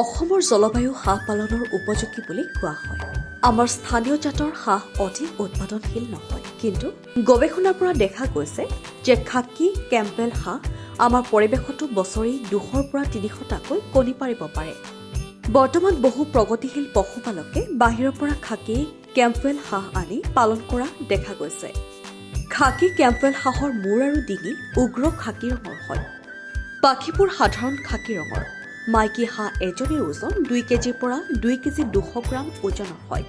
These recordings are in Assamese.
অসমৰ জলবায়ু হাঁহ পালনৰ উপযোগী বুলি কোৱা হয়। আমাৰ স্থানীয় জাতৰ হাঁহ অধিক উৎপাদনশীল নহয়। কিন্তু গৱেষণাৰ পৰা দেখা গৈছে যে খাকী কেম্পেল হাঁহ আমাৰ পৰিৱেশতো বছৰি দুশৰ পৰা তিনিশটাকৈ কণী পাৰিব পাৰে। বৰ্তমান বহু প্ৰগতিশীল পশুপালকে বাহিৰৰ পৰা খাকী কেম্পেল হাঁহ আনি পালন কৰা দেখা গৈছে। খাকী কেম্পেল হাঁহৰ মূৰ আৰু ডিঙি উগ্ৰ খাকী ৰঙৰ হয়। পাখিবোৰ সাধাৰণ খাকী ৰঙৰ। মাইকী হাঁহ এজনীৰ ওজন দুই কেজিৰ পৰা দুই কেজি দুশ গ্ৰাম ওজনৰ হয়।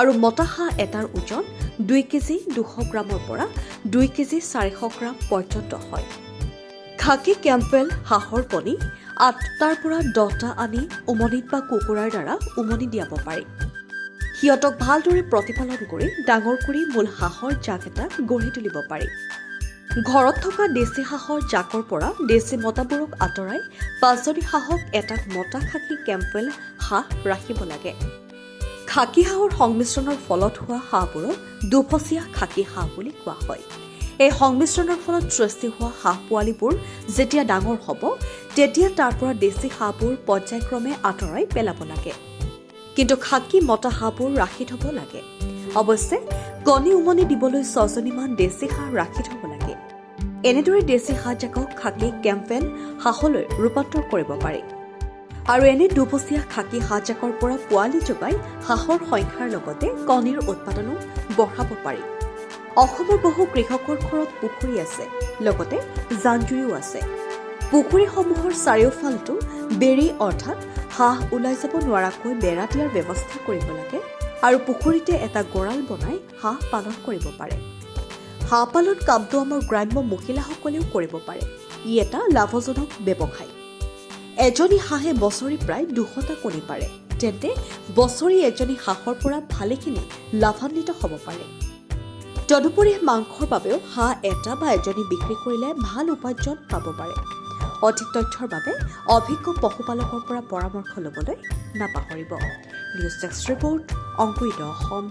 আৰু মতা হাঁহ এটাৰ ওজন দুই কেজি দুশ গ্ৰামৰ পৰা দুই কেজি চাৰিশ গ্ৰাম পৰ্যন্ত হয়। খাকী কেম্পেল হাঁহৰ কণী আঠটাৰ পৰা দহটা আনি উমনিত বা কুকুৰাৰ দ্বাৰা উমনি দিয়াব পাৰি। সিহঁতক ভালদৰে প্ৰতিপালন কৰি ডাঙৰ কৰি মূল হাঁহৰ জাক এটা গঢ়ি তুলিব পাৰি। ঘৰত থকা দেশী হাঁহৰ জাকৰ পৰা দেশী মতাবোৰক আঁতৰাই পাঁচজনী হাঁহক এটা মতা খাকী কেম্পেল হাঁহ ৰাখিব লাগে। খাকী হাঁহৰ সংমিশ্ৰণৰ ফলত হোৱা হাঁহবোৰক দুফচীয়া খাকী হাঁহ বুলি কোৱা হয়। এই সংমিশ্ৰণৰ ফলত সৃষ্টি হোৱা হাঁহ পোৱালিবোৰ যেতিয়া ডাঙৰ হ'ব তেতিয়া তাৰ পৰা দেশী হাঁহবোৰ পৰ্যায়ক্ৰমে আঁতৰাই পেলাব লাগে। কিন্তু খাকী মতা হাঁহবোৰ ৰাখি থ'ব লাগে। অৱশ্যে কণী উমনি দিবলৈ ছজনীমান দেশী হাঁহ ৰাখি থ'ব লাগে এনেদৰে দেশী হাঁহজাকক খাকী কেম্পেল হাঁহলৈ ৰূপান্তৰ কৰিব পাৰি। আৰু এনে দুবছৰীয়া খাকী হাঁহজাকৰ পৰা পোৱালি যোগাই হাঁহৰ সংখ্যাৰ লগতে কণীৰ উৎপাদনো বঢ়াব পাৰি। অসমৰ বহু কৃষকৰ ঘৰত পুখুৰী আছে লগতে জান-জুৰিও আছে। পুখুৰীসমূহৰ চাৰিওফালটো বেৰি অৰ্থাৎ হাঁহ ওলাই যাব নোৱাৰাকৈ বেৰা দিয়াৰ ব্যৱস্থা কৰিব লাগে আৰু পুখুৰীতে এটা গঁৰাল বনাই হাঁহ পালন কৰিব পাৰে। হাঁহ পালন কামটো আমাৰ গ্ৰাম্য মহিলাসকলেও কৰিব পাৰে। ই এটা লাভজনক ব্যৱসায়। এজনী হাঁহে বছৰি প্ৰায় দুশটা কণী পাৰে। তেন্তে বছৰি এজনী হাঁহৰ পৰা ভালেখিনি লাভান্বিত হ'ব পাৰে। তদুপৰি মাংসৰ বাবেও হাঁহ এটা বা এজনী বিক্ৰী কৰিলে ভাল উপাৰ্জন পাব পাৰে। অধিক তথ্যৰ বাবে অভিজ্ঞ পশুপালকৰ পৰা পৰামৰ্শ ল'বলৈ নাপাহৰিব। নিউজ ডেস্ক ৰিপৰ্ট অংকুৰিত অসম।